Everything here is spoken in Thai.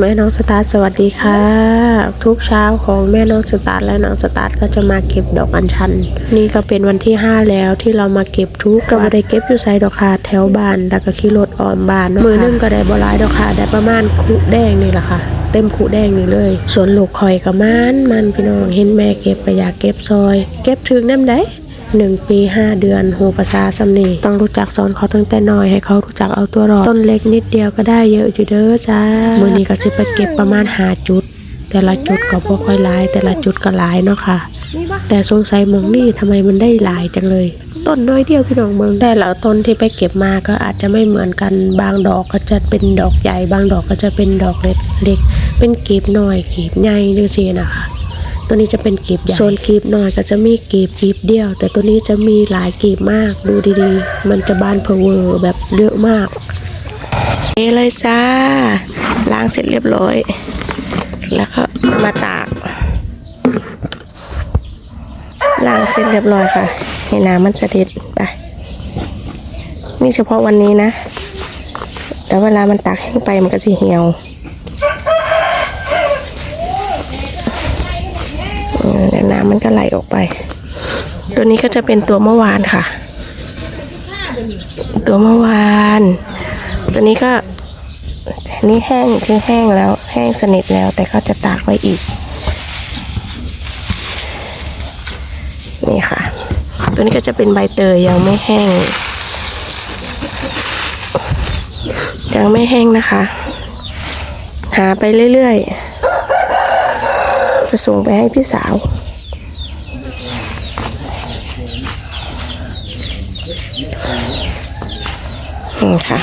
แม่น้องสตาร์ทสวัสดีค่ะ ทุกเช้าของแม่น้องสตาร์ทและน้องสตาร์ทก็จะมาเก็บดอกอัญชัน นี่ก็เป็นวันที่ 5 แล้วที่เรามาเก็บทุกก็ไม่ได้เก็บอยู่ไซดอกค่ะแถวบ้านแล้วก็ขี่รถออมบ้านเนาะมือหนึงก็ได้บ่หลายดอกค่ะได้ประมาณคุแดงนี่แหละค่ะเต็มคุแดงนี่เลย ส่วนลูกคอยกับมันมันพี่น้องเห็นแม่เก็บก็อยากเก็บซอย เก็บถึงน้ำได้ หนึ่งปีห้าเดือน หูภาษาสำนีต้องรู้จักสอนเขาตั้งแต่น้อยให้เขารู้จักเอาตัวรอดต้นเล็กนิดเดียวก็ได้เยอะอยู่เด้อจ้ามือนี้ก็จะไปเก็บประมาณหาจุด แต่ละจุดก็บ่ค่อยหลาย แต่ละจุดก็หลายเนาะค่ะ แต่สงสัยมองนี่ทำไมมันได้หลายจังเลยต้นน้อยเดียวพี่น้องเมืองแต่ละต้นที่ไปเก็บมาก็อาจจะไม่เหมือนกันบางดอกก็จะเป็นดอกใหญ่ บางดอกก็จะเป็นดอกเล็กเล็กเป็นกีบน้อยกีบใหญ่จังซี่นะคะ ตัวนี้จะเป็นกีบใหญ่โซนกีบน้อยก็จะมีกีบกีบเดียว แต่ตัวนี้จะมีหลายกีบมากดูดีๆ มันจะบานเพอเวอร์แบบเยอะมากนี่เลยจ้าล้างเสร็จเรียบร้อย แล้วก็มาตากล้างเสร็จเรียบร้อยค่ะให้น้ำมันจะเด็ดไปนี่เฉพาะวันนี้นะ แต่เวลามันตากแห้งไปมันก็จะเหี่ยว อืมเดี๋ยวน้ำมันก็ไหลออกไป ตัวนี้ก็จะเป็นตัวเมื่อวานค่ะ ตัวเมื่อวาน ตัวนี้ก็นี่แห้งคือแห้งแล้ว แห้งสนิทแล้ว แต่ก็จะตากไว้อีก นี่ค่ะ ตัวนี้ก็จะเป็นใบเตยยังไม่แห้ง ยังไม่แห้งนะคะ หาไปเรื่อยๆ จะส่งไปให้พี่สาว อืมค่ะ